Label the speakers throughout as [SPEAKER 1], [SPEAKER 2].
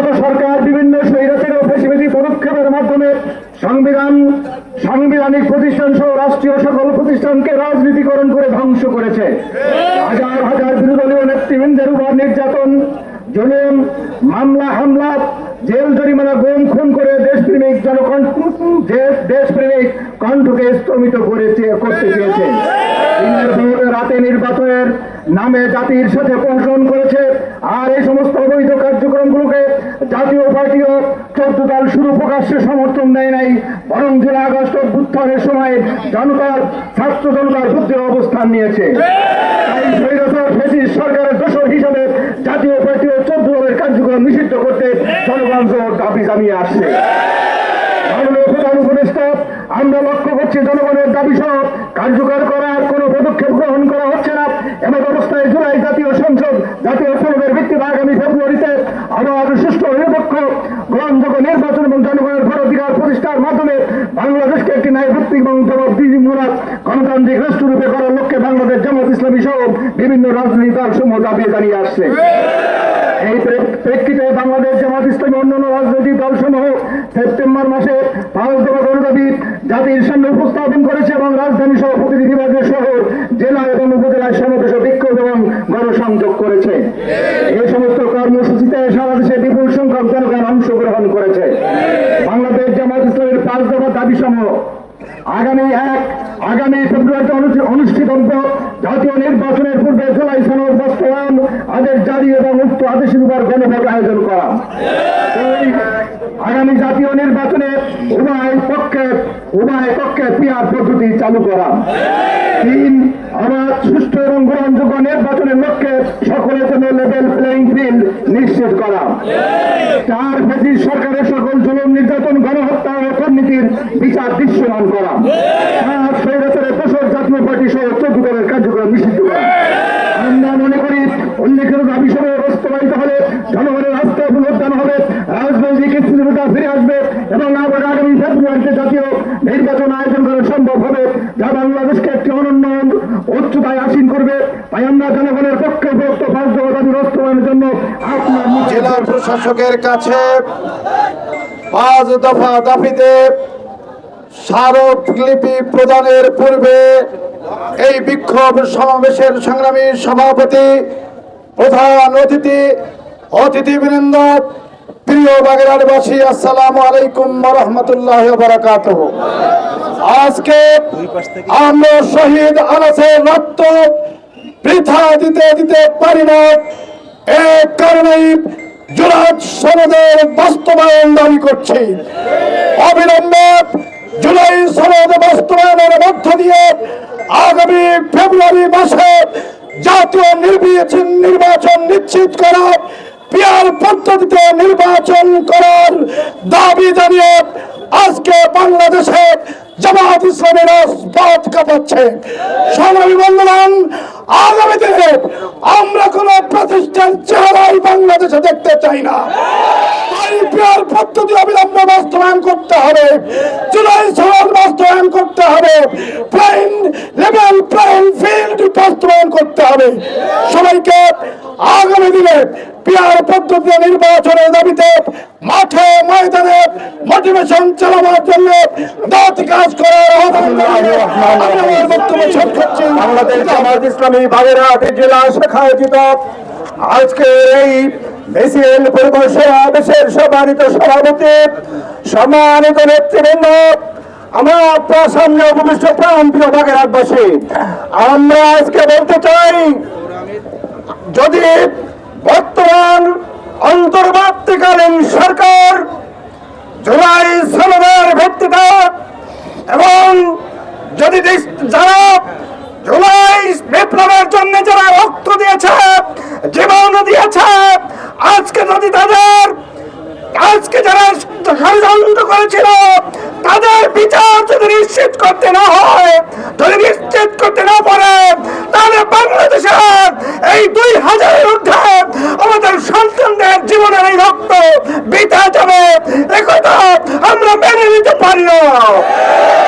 [SPEAKER 1] বিগত সরকার বিভিন্ন স্বৈরাচারী ও ফেসিবাদী পদক্ষেপের মাধ্যমে সংবিধান, সাংবিধানিক প্রতিষ্ঠান সহ রাষ্ট্রীয় সকল প্রতিষ্ঠানকে রাজনীতিকরণ করে ধ্বংস করেছে। হাজার হাজার বিরোধী নেতৃবৃন্দের উপর নির্যাতন, জুলুম, মামলা, হামলা, জেল, জরিমানা, গুম, খুন করে দেশপ্রেমিক জনকণ্ঠ, দেশ- দেশপ্রেমিক কণ্ঠকে স্তমিত করেছে, করতে চেয়েছে। রাতে নির্বাচনের নামে জাতির সাথে প্রহসন করেছে, আর এই সমস্ত জাতীয় পার্টিও চোদ্দ দল শুরু প্রকাশ্যে সমর্থন দেয় নাই, বরং জুলাই আগস্ট অভ্যুত্থানের সময় জনতার, ছাত্র জনতার বুদ্ধির অবস্থান নিয়েছে। সরকারের দোষর হিসাবে জাতীয় পার্টি ও চোদ্দ দলের কার্যক্রম নিষিদ্ধ করতে জনগণ দাবি জানিয়ে আসছে। আমরা লক্ষ্য করছি জনগণের দাবি সহ কার্যকর করার কোনো পদক্ষেপ গ্রহণ করা হচ্ছে না। এমন অবস্থায় জুলাই জাতীয় সংসদ জাতীয় সংসদের ভিত্তিতে আগামী ফেব্রুয়ারিতে আবার সুষ্ঠু নিরপেক্ষ গ্রহণযোগ্য নির্বাচন এবং জনগণের ভোটাধিকার প্রতিষ্ঠার মাধ্যমে বাংলাদেশকে একটি ন্যায়ভিত্তিক এবং জবাবদিহিমূলক গণতান্ত্রিক রাষ্ট্ররূপে করার লক্ষ্যে বাংলাদেশ জামাত ইসলামী সহ বিভিন্ন রাজনৈতিক দল সমূহ দাবি জানিয়ে আসছে। এই প্রেক্ষিতে বাংলাদেশ জামাত ইসলামী অন্যান্য রাজনৈতিক দলসমূহ সেপ্টেম্বর মাসে পাঁচ দফা গণদাবি জাতির সামনে উপস্থাপন করেছে এবং রাজধানী সহ প্রতিটি বিভাগীয় শহর জেলা এবং উপজেলায় সমাবেশ বিক্ষোভ এবং গণসংযোগ করেছে। এই সমস্ত কর্মসূচিতে সারা দেশে বিপুল সংখ্যক জনগণ অংশগ্রহণ করেছে বাংলাদেশ জামাত ইসলামের পাঁচ দফা দাবি সমূহ আগামী এক, আগামী ফেব্রুয়ারিতে অনুষ্ঠি- অনুষ্ঠিতব্য জাতীয় নির্বাচনের পূর্বে জুলাই সনদ বাস্তবায়ন, আদেশ জারি এবং উক্ত আদেশের উপর গণভোট আয়োজন করা। আগামী জাতীয় নির্বাচনে উভয় পক্ষে উভয় পক্ষে পিয়ার পদ্ধতি চালু করা। তিন, আবার সুষ্ঠু এবং গ্রহণযোগ্য নির্বাচনের লক্ষ্যে সকলের জন্য লেভেল প্লেইং ফিল্ড নিশ্চিত করা। চার, ফেসিস সরকারের সকল জুলুম নির্যাতন দুর্নীতির দৃশ্যমান করা। দলের কার্যক্রম আমরা মনে করি হলে জনগণের ফিরে আসবে এবং জাতীয় নির্বাচন আয়োজন করা সম্ভব হবে বাংলাদেশকে একটি অনন্য উচ্চতায় আসীন করবে। তাই আমরা জনগণের পক্ষে জন্য আপনার
[SPEAKER 2] জেলা প্রশাসকের কাছে পাঁচ দফা দাবিতে স্মারকলিপি প্রদানের পূর্বে এই বিক্ষোভ সমাবেশের সংগ্রামী সভাপতি প্রধান অতিথি, অতিথিবৃন্দ, প্রিয় বাগেরহাটবাসী, আসসালাম আলাইকুম রহমতুল্লাহ বারাকাত আজকে আমরা শহীদ আনাসের রক্ত বৃথা দিতে দিতে পারি না। এ কারণেই জুলাই সনদের বাস্তবায়ন দাবি করছি। অবিলম্বে জুলাই সনদ বাস্তবায়নের মধ্য দিয়ে আগামী ফেব্রুয়ারি মাসে জাতীয় নির্বাচন নির্বাচন নিশ্চিত করা পিয়ার পদ্ধতিতে নির্বাচন করার দাবি জানিয়ে আজকে বাংলাদেশে জামাত ইসলামের পথ কাঁপাচ্ছে। বন্ধুগণ, আগামী দিনে আমরা কোন প্রতিষ্ঠান চেহারাই বাংলাদেশে দেখতে চাই না। পিয়ার পদ্ধতি অবিলম্বে বাস্তবায়ন করতে হবে। জুলাই সনদ বাস্তবায়ন করতে হবে। প্লেন লেভেল প্লেন ফিল্ড বাস্তবায়ন করতে হবে। সবাইকে আগামী দিনে পিয়ার পদ্ধতিতে নির্বাচনের দাবিতে মাঠে ময়দানে মোটিভেশন চালানোর জন্য দাঁত কাজ করার
[SPEAKER 1] বাংলাদেশ জামাত ইসলামী বাগেরহাট জেলা শাখা আয়োজিত আজকে এই মেসিএল পূর্ব সমাবেশের সম্মানিত সভাপতি, সম্মানিত নেতৃবৃন্দ, আমরা আপনার সামনে উপবিষ্ট প্রাণ প্রিয় বাগেরহাটবাসী আমরা আজকে বলতে চাই, যদি বর্তমান অন্তর্বর্তীকালীন সরকার জুলাই সনদের ভিত্তিতে এবং যদি যারা জুলাই বিপ্লবের জন্য যারা রক্ত দিয়েছে জীবন দিয়েছে আজকে যদি তাদের আজকে যারা ষড়যন্ত্র করেছিল, তাদের বিচার যদি নিশ্চিত করতে না হয়, যদি নিশ্চিত করতে না পারে, তাহলে বাংলাদেশের এই দুই হাজারের ঊর্ধ্বে আমাদের সন্তানদের জীবনের এই রক্ত বিতা যাবে। একথা আমরা মেনে নিতে পারি না।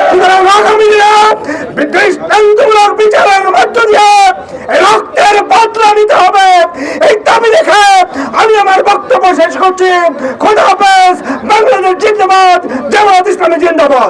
[SPEAKER 1] সুতরাং আগামী দিনে
[SPEAKER 3] দৃষ্টান্তমূলক বিচারের মধ্য দিয়ে রক্তের বদলা নিতে হবে। এই দাবি দেখে আমি আমার বক্তব্য শেষ করছি। খোদা জিন্দাবাদ জামাত ইসলামী জিন্দাবাদ।